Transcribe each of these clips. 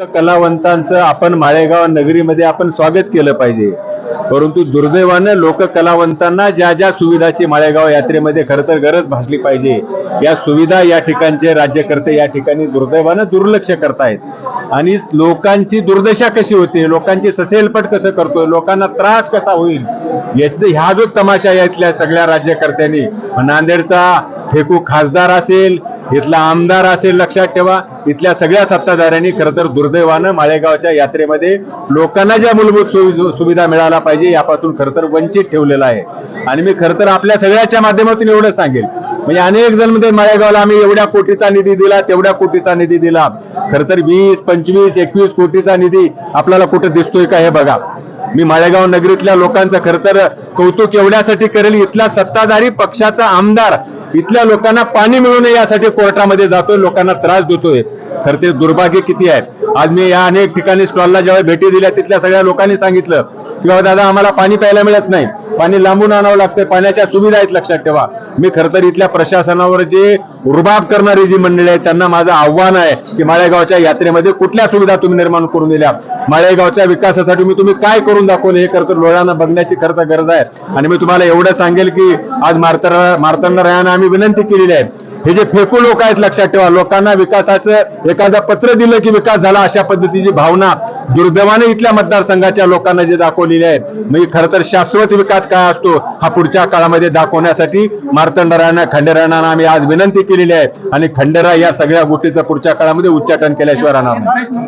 कलावंतांचं आपण माळेगाव नगरीमध्ये आपण स्वागत केलं पाहिजे. परंतु दुर्दैवानं लोक कलावंतांना ज्या ज्या सुविधाची माळेगाव यात्रेमध्ये खरं तर गरज भासली पाहिजे या सुविधा या ठिकाणचे राज्यकर्ते या ठिकाणी दुर्दैवानं दुर्लक्ष करतायत. आणि लोकांची दुर्दशा कशी होते लोकांची ससेलपट कसं करतोय लोकांना त्रास कसा होईल याच ह्या जो तमाशा आहे इथल्या सगळ्या राज्यकर्त्यांनी. नांदेडचा फेकू खासदार असेल इथला आमदार असेल लक्षात ठेवा इथल्या सगळ्या सत्ताधाऱ्यांनी खरं तर दुर्दैवानं माळेगावच्या यात्रेमध्ये लोकांना ज्या मूलभूत सुवि- सुविधा मिळायला पाहिजे यापासून खरं तर वंचित ठेवलेलं आहे. आणि मी खरं तर आपल्या सगळ्याच्या माध्यमातून एवढंच सांगेल. म्हणजे अनेक जण म्हणजे माळेगावला आम्ही एवढ्या कोटीचा निधी दिला तेवढ्या कोटीचा निधी दिला. खरं तर वीस पंचवीस एकवीस कोटीचा निधी आपल्याला कुठं दिसतोय का हे बघा. मी माळेगाव नगरीतल्या लोकांचं खरं तर कौतुक एवढ्यासाठी करेल इथला सत्ताधारी पक्षाचा आमदार इथल्या लोकांना पाणी मिळू नये यासाठी कोर्टामध्ये जातोय लोकांना त्रास देतोय. खरं ते दुर्भाग्य किती आहे? आज मी या अनेक ठिकाणी स्टॉलला जेव्हा भेटी दिल्या तिथल्या सगळ्या लोकांनी सांगितलं की बाबा दादा आम्हाला पाणी प्यायला मिळत नाही. पाणी लांबून आणावं लागतं पाण्याच्या सुविधा आहेत लक्षात ठेवा. मी खरं तर इथल्या प्रशासनावर जे रुबाब करणारी जी मंडळी आहे त्यांना माझं आव्हान आहे की माळेगावच्या यात्रेमध्ये कुठल्या सुविधा तुम्ही निर्माण करून दिल्या? माळेगावच्या विकासासाठी मी तुम्ही काय करून दाखवलं? हे खरं तर डोळ्यांना बघण्याची खरं तर गरज आहे. आणि मी तुम्हाला एवढं सांगेल की आज मार्तंड रायांना आम्ही विनंती केलेली आहे हे जे फेकू लोक आहेत लक्षात ठेवा. लोकांना विकासाचं एखादं पत्र दिलं की विकास झाला अशा पद्धतीची भावना दुर्दैवाने इथल्या मतदारसंघाच्या लोकांना जे दाखवलेली आहे म्हणजे खरं तर शाश्वत विकास काय असतो हा पुढच्या काळामध्ये दाखवण्यासाठी मार्तंडरायांना खंडेरायांना आम्ही आज विनंती केलेली आहे. आणि खंडेरा या सगळ्या गोष्टीचं पुढच्या काळामध्ये उच्चाटन केल्याशिवाय राहणार नाही.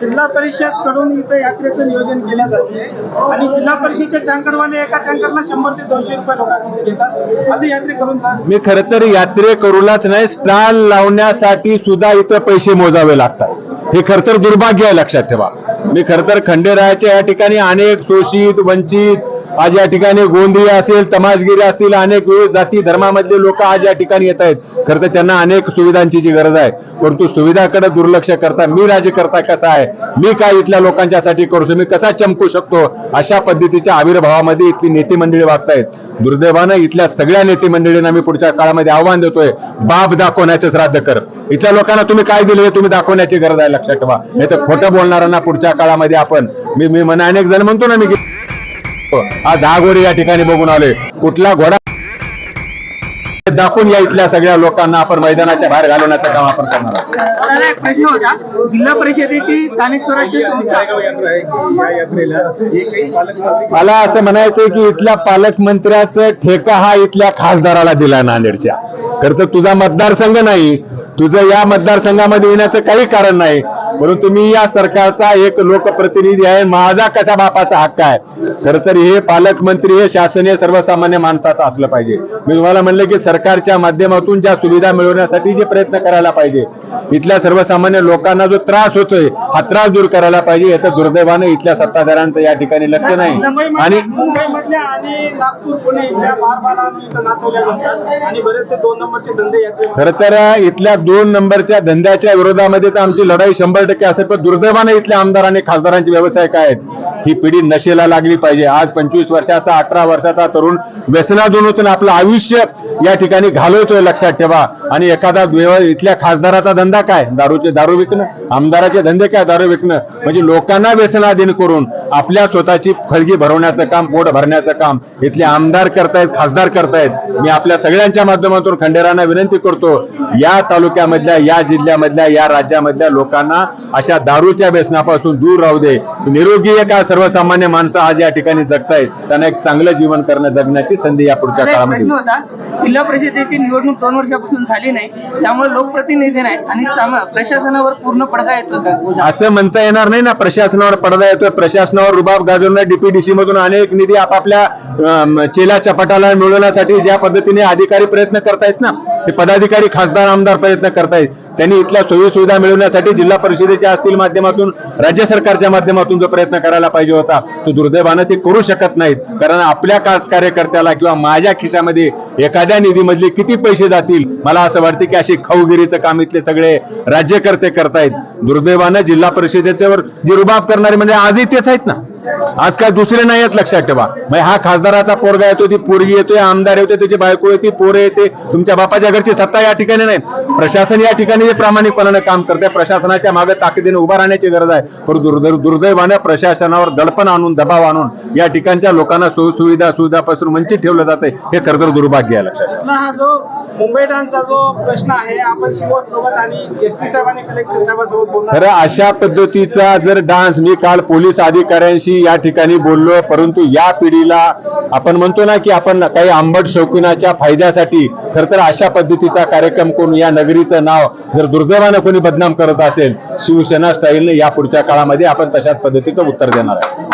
जिल्हा परिषदकडून इथं यात्रेचं नियोजन केलं जाते. आणि जिल्हा परिषदचे टँकरवाले एका टँकरला शंभर ते दोनशे रुपये घेतात. असं यात्रे करून. मी खरं तर यात्रे करूलाच नाही स्टॉल लावण्यासाठी सुद्धा इथं पैसे मोजावे लागतात. हे खरं तर दुर्भाग्य आहे लक्षात ठेवा. मी खरं तर खंडेरायाच्या या ठिकाणी अनेक शोषित वंचित आज या ठिकाणी गोंदिया असेल तमाशगिरी असतील अनेक विविध जाती धर्मामधले लोक आज या ठिकाणी येत आहेत. खरं तर त्यांना अनेक सुविधांची जी गरज आहे. परंतु सुविधाकडे दुर्लक्ष करता मी राज्यकर्ता कसा आहे? मी काय इथल्या लोकांच्यासाठी करू मी कसा चमकू शकतो? अशा पद्धतीच्या आविर्भावामध्ये इथली नेते मंडळी वागतायत. दुर्दैवानं इथल्या सगळ्या नेते मंडळींना मी पुढच्या काळामध्ये आव्हान देतोय बाब दाखवण्याचं श्राद्ध कर. इथल्या लोकांना तुम्ही काय दिलं हे तुम्ही दाखवण्याची गरज आहे लक्षात ठेवा. नाही तर खोटं बोलणाऱ्यांना पुढच्या काळामध्ये आपण मी मी म्हणा अनेक जण म्हणतो ना मी आज दहा घोडे या ठिकाणी बघून आलोय. कुठला घोडा? दाखवून या इथल्या सगळ्या लोकांना आपण मैदानाच्या बाहेर घालवण्याचं काम आपण करणार आहोत. एक प्रश्न होता जिल्हा परिषदेची स्थानिक स्वराज्य संस्था. मला असं म्हणायचंय की इथल्या पालकमंत्र्याचं ठेका हा इथल्या खासदाराला दिला नांदेडच्या. खरं तर तुझा मतदारसंघ नाही तुझं या मतदारसंघामध्ये येण्याचं काही कारण नाही. परंतु मी या सरकारचा एक लोकप्रतिनिधी आहे. माझा कसा बापाचा हक्क आहे? खरं तर हे पालकमंत्री हे शासनीय सर्वसामान्य माणसाचं असलं पाहिजे. मी तुम्हाला म्हणलं की सरकारच्या माध्यमातून ज्या सुविधा मिळवण्यासाठी जे प्रयत्न करायला पाहिजे इथल्या सर्वसामान्य लोकांना जो त्रास होतोय हा त्रास दूर करायला पाहिजे. याचं दुर्दैवानं इथल्या सत्ताधाऱ्यांचं या ठिकाणी लक्ष नाही. आणि खरं तर इथल्या दोन नंबरच्या धंद्याच्या विरोधामध्ये तर आमची लढाई शंभर टक्के असेल पण दुर्दैवाने इथल्या आमदार आणि खासदारांचे व्यवसाय काय आहेत? ही पिढी नशेला लागली पाहिजे. आज पंचवीस वर्षाचा अठरा वर्षाचा तरुण व्यसनाधून आपलं आयुष्य या ठिकाणी घालवतोय लक्षात ठेवा. आणि एखादा इथल्या खासदाराचा धंदा काय? दारूचे दारू विकणं? आमदाराचे धंदे काय दारू विकणं? म्हणजे लोकांना व्यसनाधीन करून आपल्या स्वतःची खळगी भरवण्याचं काम पोट भरण्याचं काम. इथले आमदार करतायत खासदार करतायत. मी आपल्या सगळ्यांच्या माध्यमातून खंडेरांना विनंती करतो या तालुक्यामधल्या या जिल्ह्यामधल्या या राज्यामधल्या लोकांना अशा दारूच्या व्यसनापासून दूर राहू दे. निरोगी एका सर्वसामान्य माणसं आज या ठिकाणी जगतायत. त्यांना एक चांगलं जीवन करणं जगण्याची संधी या पुढच्या काळामध्ये. होता जिल्हा परिषदेची निवडणूक दोन वर्षापासून झाली नाही त्यामुळे लोकप्रतिनिधी नाही आणि प्रशासनावर पूर्ण पडदा येतो असं म्हणता येणार नाही ना प्रशासनावर पडदा येतोय प्रशासनावर रुबाब गाजवणार डीपीडीसी मधून अनेक निधी आपापल्या चेला चपाटाला मिळवण्यासाठी ज्या पद्धतीने अधिकारी प्रयत्न करतायत ना ते पदाधिकारी खासदार आमदार प्रयत्न करतायत. त्यांनी इथल्या सोयी सुविधा मिळवण्यासाठी जिल्हा परिषदेच्या असतील माध्यमातून राज्य सरकारच्या माध्यमातून जो प्रयत्न करायला पाहिजे होता तो दुर्दैवानं ते करू शकत नाहीत. कारण आपल्या कार्यकर्त्याला किंवा माझ्या खिशामध्ये एखाद्या निधीमधले किती पैसे जातील मला असं वाटतं की अशी खाऊगिरीचं काम इथले सगळे राज्यकर्ते करतायत. दुर्दैवानं जिल्हा परिषदेच्यावर जे रुबाब करणारे म्हणजे आजही तेच आहेत ना? आज काय दुसरे नाही आहेत लक्षात ठेवा. मग हा खासदाराचा पोरगा येतो ती पोरगी येतोय आमदार येतोय त्याची बायको येते पोरं येते. तुमच्या बापाच्या घरची सत्ता या ठिकाणी नाही. प्रशासन या ठिकाणी जे प्रामाणिकपणाने काम करते प्रशासनाच्या मागे ताकदीने उभा राहण्याची गरज आहे. पण दुर्दैव दुर्दैवाने प्रशासनावर दडपण आणून दबाव आणून या ठिकाणच्या लोकांना सुविधा सुविधापासून वंचित ठेवलं जाते हे खरं तर दुर्भाग्य आहे लक्षात हा जो प्रश्न आहे आपण शिवसोबत आणि एस पी साहेब आणि कलेक्टर साहेबांसोबत खरं अशा पद्धतीचा जर डान्स मी काल पोलीस अधिकाऱ्यांशी या ठिकाणी बोललो परंतु या पिढीला आपण म्हणतो ना की आपण काही आंबट शौकीनाच्या फायद्यासाठी खर तर अशा पद्धतीचा कार्यक्रम करून या नगरीचं नाव जर दुर्दैवानं कोणी बदनाम करत असेल शिवसेना स्टाईलने या पुढच्या काळामध्ये आपण तशाच पद्धतीचं उत्तर देणार आहे